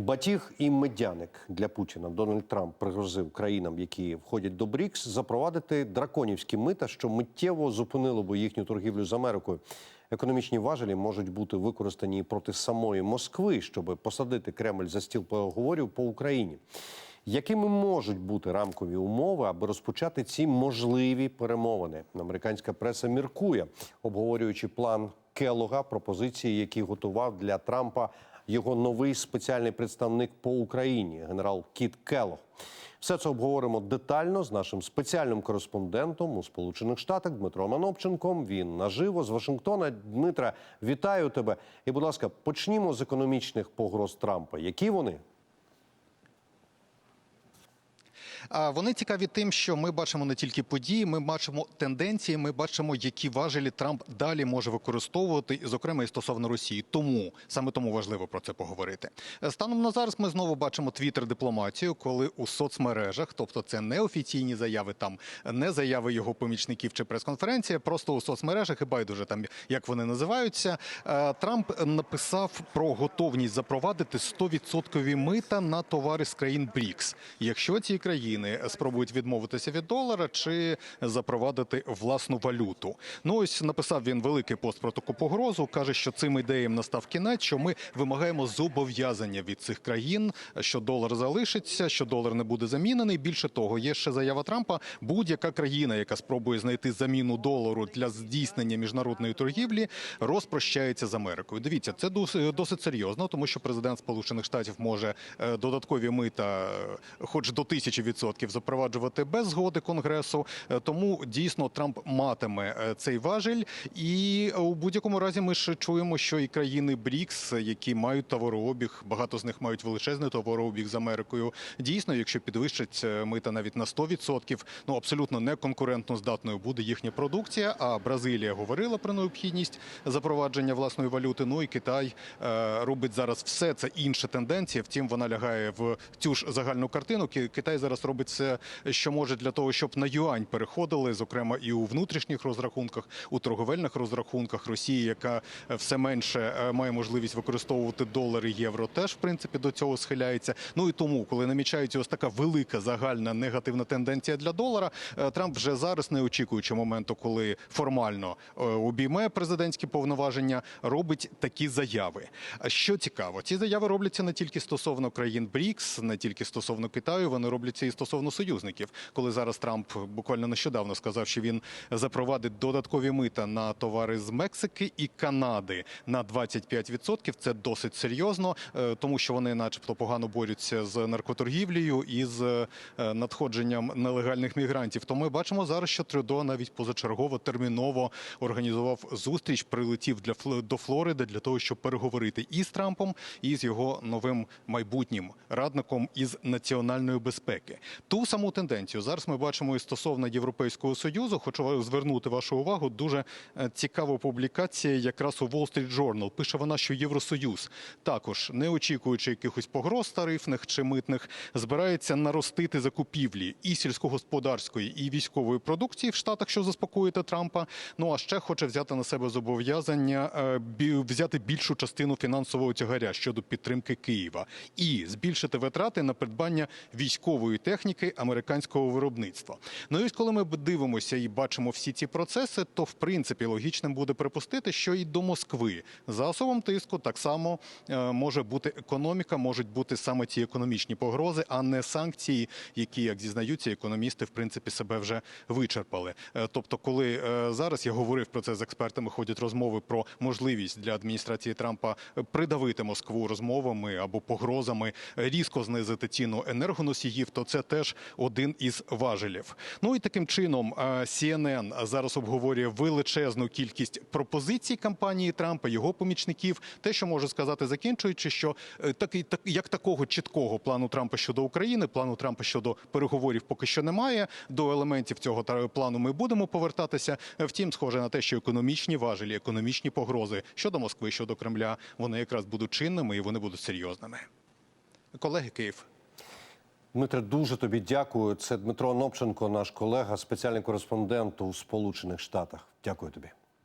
Батіг і медяник для Путіна Дональд Трамп пригрозив країнам, які входять до БРІКС, запровадити драконівські мита, що миттєво зупинило би їхню торгівлю з Америкою. Економічні важелі можуть бути використані проти самої Москви, щоб посадити Кремль за стіл переговорів по Україні. Якими можуть бути рамкові умови, аби розпочати ці можливі перемовини? Американська преса міркує, обговорюючи план Келога, пропозиції, які готував для Трампа його новий спеціальний представник по Україні, генерал Кіт Келох. Все це обговоримо детально з нашим спеціальним кореспондентом у Сполучених Штатах Дмитром Анопченком. Він наживо з Вашингтона. Дмитра, вітаю тебе. І, будь ласка, почнімо з економічних погроз Трампа. Які вони? А Вони цікаві тим, що ми бачимо не тільки події, ми бачимо тенденції, ми бачимо, які важелі Трамп далі може використовувати, зокрема і стосовно Росії. Тому саме тому важливо про це поговорити. Станом на зараз ми знову бачимо твіттер дипломатію, коли у соцмережах, тобто це не офіційні заяви, там не заяви його помічників чи прес-конференція, просто у соцмережах і байдуже там як вони називаються. е, Трамп написав про готовність запровадити 100% мита на товари з країн БРІКС, якщо ці країни спробують відмовитися від долара чи запровадити власну валюту. Ну ось написав він великий пост про таку погрозу. каже, що цим ідеям настав кінець, що ми вимагаємо зобов'язання від цих країн, що долар залишиться, що долар не буде замінений. Більше того, є ще заява Трампа. Будь-яка країна, яка спробує знайти заміну долару для здійснення міжнародної торгівлі, розпрощається з Америкою. Дивіться, це досить, досить серйозно, тому що президент Сполучених Штатів може е, додаткові мита, е, хоч до тисячі відсотків, запроваджувати без згоди конгресу. Е, Тому дійсно Трамп матиме е, цей важель, і у будь-якому разі ми ж чуємо, що і країни БРІКС, які мають товарообіг, багато з них мають величезний товарообіг з Америкою. Дійсно, якщо підвищать е, мита навіть на 100%, ну абсолютно не конкурентно здатною буде їхня продукція. А Бразилія говорила про необхідність запровадження власної валюти. Ну і Китай робить зараз все. Це інша тенденція. Втім, вона лягає в цю ж загальну картину. Китай зараз робить все, що може для того, щоб на юань переходили, зокрема і у внутрішніх розрахунках, у торговельних розрахунках Росії, яка е, все менше е, має можливість використовувати долари, євро, теж в принципі до цього схиляється. Ну і тому, коли намічається ось така велика загальна негативна тенденція для долара, е, Трамп вже зараз, не очікуючи моменту, коли формально обійме президентські повноваження, робить такі заяви. Що цікаво, ці заяви робляться не тільки стосовно країн БРІКС, не тільки стосовно Китаю, вони робляться і стосовно союзників. Коли зараз Трамп буквально нещодавно сказав, що він запровадить додаткові мита на товари з Мексики і Канади на 25%. Це досить серйозно, е, тому що вони, начебто, погано борються з наркоторгівлею і з е, надходженням нелегальних мігрантів. То ми бачимо зараз, що Трюдо навіть позачергово терміново організував зустріч, прилетів для до Флориди для того, щоб переговорити і з Трампом, і з його новим майбутнім радником із національної безпеки. Ту саму тенденцію зараз ми бачимо і стосовно Європейського союзу. Хочу звернути вашу увагу. Дуже е, цікава публікація, якраз у Wall Street Journal. Пише вона, що Євросоюз також, не очікуючи якихось погроз тарифних чи митних, збирається наростити закупівлі і сільськогосподарської, і військової продукції в Штатах, що заспокоїти Трампа. Ну а ще хоче взяти на себе зобов'язання е, взяти більшу частину фінансового тягаря щодо підтримки Києва і збільшити витрати на придбання військової техніки американського виробництва. Ну і ось коли ми дивимося і бачимо всі ці процеси, то в принципі логічним буде припустити, що і до Москви засобом тиску так само е, може бути економіка, можуть бути саме ці економічні погрози, а не санкції, які, як зізнаються, економісти в принципі себе вже вичерпали. Е, Тобто, коли е, зараз я говорив про це з експертами, ходять розмови про можливість для адміністрації Трампа придавити Москву розмовами або погрозами, різко знизити ціну енергоносіїв, то це теж один із важелів. Ну і таким чином е, CNN зараз обговорює величезну кількість пропозицій кампанії Трампа, його помічників. Те, що можу сказати, закінчуючи, що е, такий так як такого чіткого плану Трампа щодо України, плану Трампа щодо переговорів поки що немає. До елементів цього плану ми будемо повертатися. Е, Втім, схоже на те, що економічні важелі, економічні погрози щодо Москви, щодо Кремля, вони якраз будуть чинними і вони будуть серйозними. Колеги, Київ. Дмитре, дуже тобі дякую. Це Дмитро Анопченко, наш колега, спеціальний кореспондент у Сполучених Штатах. Дякую тобі.